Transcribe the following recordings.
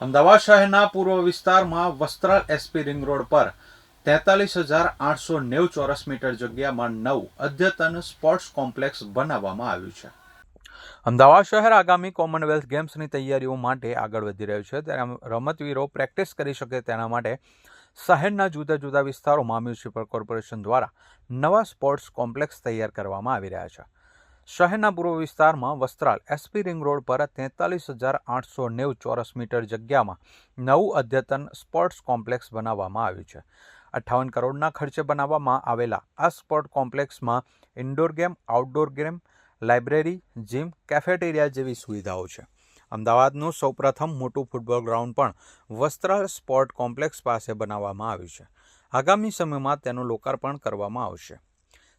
અમદાવાદ શહેરના પૂર્વ વિસ્તારમાં વસ્ત્રાલ એસપી રિંગ રોડ પર તેતાલીસ હજાર આઠસો નેવું ચોરસ મીટર જગ્યામાં નવું અદ્યતન સ્પોર્ટ્સ કોમ્પ્લેક્સ બનાવવામાં આવ્યું છે. અમદાવાદ શહેર આગામી કોમનવેલ્થ ગેમ્સની તૈયારીઓ માટે આગળ વધી રહ્યું છે. ત્યારે રમતવીરો પ્રેક્ટિસ કરી શકે તેના માટે શહેરના જુદા જુદા વિસ્તારોમાં મ્યુનિસિપલ કોર્પોરેશન દ્વારા નવા સ્પોર્ટ્સ કોમ્પ્લેક્સ તૈયાર કરવામાં આવી રહ્યા છે. શહેરના પૂર્વ વિસ્તારમાં વસ્ત્રાલ એસપી રિંગ રોડ પર તેતાલીસ હજાર આઠસો નેવું ચોરસ મીટર જગ્યામાં નવું અદ્યતન સ્પોર્ટ્સ કોમ્પ્લેક્સ બનાવવામાં આવ્યું છે. અઠ્ઠાવન કરોડના ખર્ચે બનાવવામાં આવેલા આ sport કોમ્પ્લેક્સમાં indoor game, outdoor game, library, gym, cafeteria જેવી સુવિધાઓ છે. અમદાવાદનું સૌપ્રથમ મોટું ફૂટબોલ ગ્રાઉન્ડ પણ વસ્ત્રાલ સ્પોર્ટ કોમ્પ્લેક્સ પાસે બનાવવામાં આવ્યું છે. આગામી સમયમાં તેનું લોકાર્પણ કરવામાં આવશે.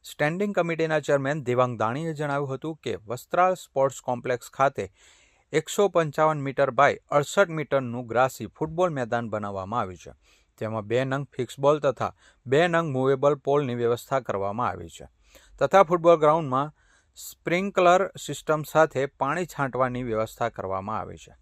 સ્ટેન્ડિંગ કમિટીના ચેરમેન દેવાંગ દાણીએ જણાવ્યું હતું કે વસ્ત્રાલ સ્પોર્ટ્સ કોમ્પ્લેક્સ ખાતે એકસો પંચાવન મીટર બાય અડસઠ મીટરનું ગ્રાસી ફૂટબોલ મેદાન બનાવવામાં આવ્યું છે. તેમાં બે નંગ ફિક્સ બોલ તથા બે નંગ મૂવેબલ પોલની વ્યવસ્થા કરવામાં આવી છે. તથા ફૂટબોલ ગ્રાઉન્ડમાં સ્પ્રિંકલર સિસ્ટમ સાથે પાણી છાંટવાની વ્યવસ્થા કરવામાં આવી છે.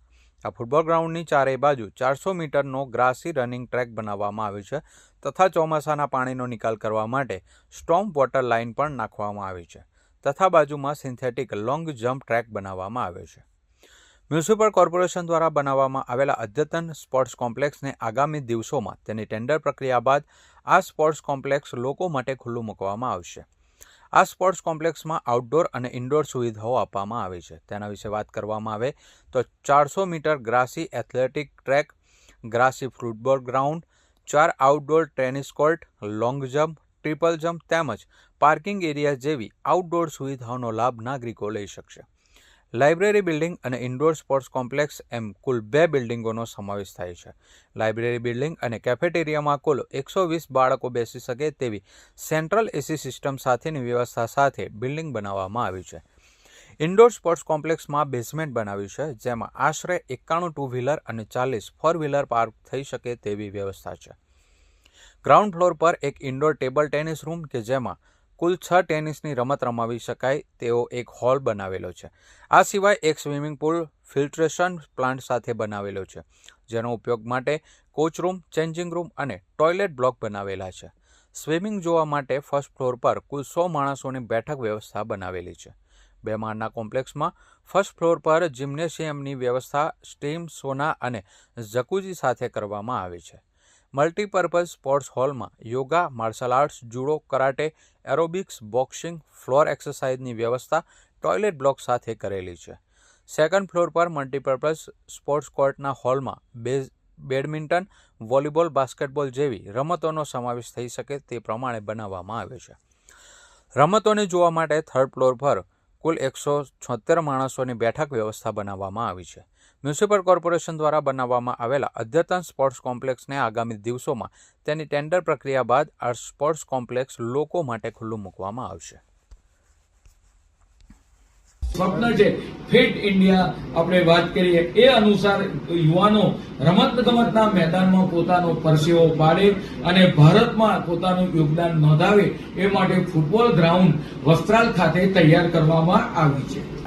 આ ફૂટબોલ ગ્રાઉન્ડની ચારેય બાજુ ચારસો મીટરનો ગ્રાસી રનિંગ ટ્રેક બનાવવામાં આવ્યો છે તથા ચોમાસાના પાણીનો નિકાલ કરવા માટે સ્ટોમ વોટર લાઇન પણ નાખવામાં આવી છે તથા બાજુમાં સિન્થેટિક લોંગ જમ્પ ટ્રેક બનાવવામાં આવ્યો છે. મ્યુનિસિપલ કોર્પોરેશન દ્વારા બનાવવામાં આવેલા અદ્યતન સ્પોર્ટ્સ કોમ્પ્લેક્સને આગામી દિવસોમાં તેની ટેન્ડર પ્રક્રિયા બાદ આ સ્પોર્ટ્સ કોમ્પ્લેક્સ લોકો માટે ખુલ્લું મૂકવામાં આવશે. આ સ્પોર્ટ્સ કોમ્પ્લેક્સમાં આઉટડોર અને ઇન્ડોર સુવિધાઓ આપવામાં આવી છે. તેના વિશે વાત કરવામાં આવે તો ચારસો metre grassy athletic track, grassy football ground, ચાર outdoor tennis court long jump triple jump તેમજ પાર્કિંગ એરિયા જેવી આઉટડોર સુવિધાઓનો લાભ નાગરિકો લઈ શકશે. લાઇબ્રેરી બિલ્ડિંગ અને ઇન્ડોર સ્પોર્ટ્સ કોમ્પ્લેક્સ એમ કુલ બે બિલ્ડિંગોનો સમાવેશ થાય છે. લાઇબ્રેરી બિલ્ડિંગ અને કેફેટેરિયામાં કુલ એકસો વીસ બાળકો બેસી શકે તેવી સેન્ટ્રલ એસી સિસ્ટમ સાથેની વ્યવસ્થા સાથે બિલ્ડિંગ બનાવવામાં આવી છે. ઇન્ડોર સ્પોર્ટ્સ કોમ્પ્લેક્સમાં બેઝમેન્ટ બનાવ્યું છે, જેમાં આશરે એકાણું ટુ વ્હીલર અને ચાલીસ ફોર વ્હીલર પાર્ક થઈ શકે તેવી વ્યવસ્થા છે. ગ્રાઉન્ડ ફ્લોર પર એક ઇન્ડોર ટેબલ ટેનિસ રૂમ કે જેમાં કુલ છ ટેનિસની રમત રમાવી શકાય તેવો એક હોલ બનાવેલો છે. આ સિવાય એક સ્વિમિંગ પુલ ફિલ્ટ્રેશન પ્લાન્ટ સાથે બનાવેલો છે, જેનો ઉપયોગ માટે કોચ રૂમ, ચેન્જિંગ રૂમ અને ટોયલેટ બ્લોક બનાવેલા છે. સ્વિમિંગ જોવા માટે ફર્સ્ટ ફ્લોર પર કુલ સો માણસોની બેઠક વ્યવસ્થા બનાવેલી છે. બે માળના કોમ્પ્લેક્સમાં ફર્સ્ટ ફ્લોર પર જિમ્નેશિયમની વ્યવસ્થા, સ્ટીમ, સોના અને જકુજી સાથે કરવામાં આવી છે. મલ્ટીપર્પઝ સ્પોર્ટ્સ હોલમાં yoga martial arts judo karate aerobics boxing floor એક્સરસાઇઝની વ્યવસ્થા ટોયલેટ બ્લોક સાથે કરેલી છે. સેકન્ડ ફ્લોર પર મલ્ટીપર્પઝ સ્પોર્ટ્સ કોર્ટના હોલમાં બેઝ બેડમિન્ટન વોલીબોલ બાસ્કેટબોલ જેવી રમતોનો સમાવેશ થઈ શકે તે પ્રમાણે બનાવવામાં આવ્યો છે. રમતોને જોવા માટે થર્ડ ફ્લોર પર કુલ એકસો છોતેર માણસોની બેઠક વ્યવસ્થા બનાવવામાં આવી છે. મ્યુનિસિપલ કોર્પોરેશન દ્વારા બનાવવામાં આવેલા અદ્યતન સ્પોર્ટ્સ કોમ્પ્લેક્સને આગામી દિવસોમાં તેની ટેન્ડર પ્રક્રિયા બાદ આ સ્પોર્ટ્સ કોમ્પ્લેક્સ લોકો માટે ખુલ્લું મૂકવામાં આવશે. સ્વપ્ન છે. ફિટ ઇન્ડિયા આપણે વાત કરીએ. એ અનુસાર યુવાનો રમત ગમતના મેદાનમાં પોતાનો પરસેવો પાડે અને ભારતમાં પોતાનું યોગદાન નોંધાવે એ માટે ફૂટબોલ ગ્રાઉન્ડ વસ્ત્રાલ ખાતે તૈયાર કરવામાં આવી છે.